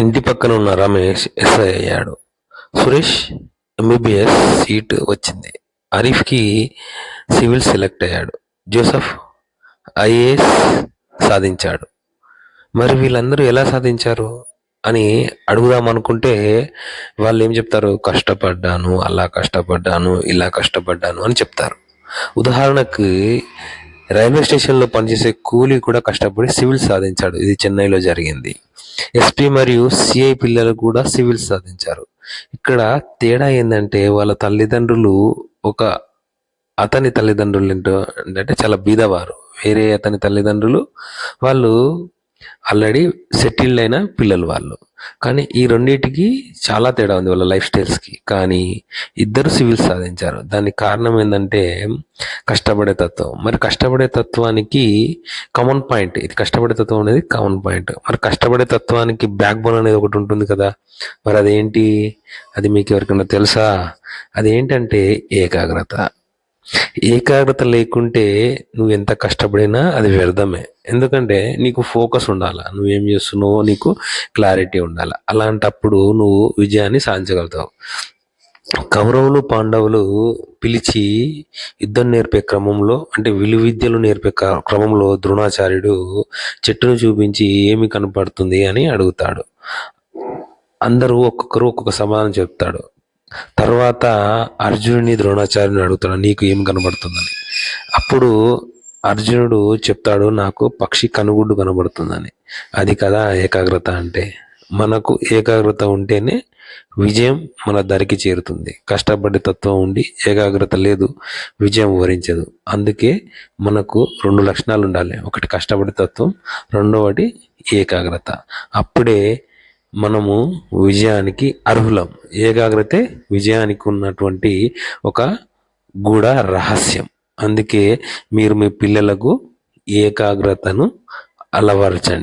ఇంటి పక్కన ఉన్న రమేష్ ఎస్ఐ అయ్యాడు. సురేష్ ఎంబీబీఎస్ సీట్ వచ్చింది. ఆరిఫ్కి సివిల్ సెలెక్ట్ అయ్యాడు. జోసఫ్ ఐఏఎస్ సాధించాడు. మరి వీళ్ళందరూ ఎలా సాధించారు అని అడుగుదాం అనుకుంటే వాళ్ళు ఏం చెప్తారు? కష్టపడ్డాను అలా కష్టపడ్డాను ఇలా కష్టపడ్డాను అని చెప్తారు. ఉదాహరణకు రైల్వే స్టేషన్లో పనిచేసే కూలీ కూడా కష్టపడి సివిల్ సాధించాడు. ఇది చెన్నైలో జరిగింది. ఎస్పీ మరియు సిఐ పిల్లలు కూడా సివిల్ సాధించారు. ఇక్కడ తేడా ఏంటంటే వాళ్ళ తల్లిదండ్రులు ఒక అతని తల్లిదండ్రులు ఏంటో అంటే చాలా బీదవారు. వేరే అతని తల్లిదండ్రులు వాళ్ళు ఆల్రెడీ సెటిల్డ్ అయిన పిల్లలు వాళ్ళు. కానీ ఈ రెండింటికి చాలా తేడా ఉంది వాళ్ళ లైఫ్ స్టైల్స్కి. కానీ ఇద్దరు సివిల్ సాధించారు. దానికి కారణం ఏంటంటే కష్టపడే తత్వం. మరి కష్టపడే తత్వానికి కామన్ పాయింట్. ఇది కష్టపడే తత్వం అనేది కామన్ పాయింట్. మరి కష్టపడే తత్వానికి బ్యాక్ బోన్ అనేది ఒకటి ఉంటుంది కదా. మరి అదేంటి? అది మీకు ఎవరికైనా తెలుసా? అదేంటంటే ఏకాగ్రత. ఏకాగ్రత లేకుంటే నువ్వు ఎంత కష్టపడినా అది వ్యర్థమే. ఎందుకంటే నీకు ఫోకస్ ఉండాలి. నువ్వేం చేస్తున్నావో నీకు క్లారిటీ ఉండాలి. అలాంటప్పుడు నువ్వు విజయాన్ని సాధించగలుగుతావు. కౌరవులు పాండవులు పిలిచి యుద్ధం నేర్పే క్రమంలో అంటే విలు విద్యలు నేర్పే క్రమంలో ద్రోణాచార్యుడు చెట్టును చూపించి ఏమి కనపడుతుంది అని అడుగుతాడు. అందరూ ఒక్కొక్కరు ఒక్కొక్క సమాధానం చెప్తాడు. తర్వాత అర్జునుడిని ద్రోణాచార్యుని అడుగుతాడు నీకు ఏం కనబడుతుందని? అప్పుడు అర్జునుడు చెప్తాడు నాకు పక్షి కనుగుడ్డు కనబడుతుందని. అది కదా ఏకాగ్రత అంటే. మనకు ఏకాగ్రత ఉంటేనే విజయం మన దరికి చేరుతుంది. కష్టపడే తత్వం ఉండి ఏకాగ్రత లేదు విజయం వరించదు. అందుకే మనకు రెండు లక్షణాలు ఉండాలి. ఒకటి కష్టపడే తత్వం రెండవది ఏకాగ్రత. అప్పుడే మనము విజయానికి అర్హులం. ఏకాగ్రతే విజయానికి ఉన్నటువంటి ఒక గూఢ రహస్యం. అందుకే మీరు మీ పిల్లలకు ఏకాగ్రతను అలవరచండి.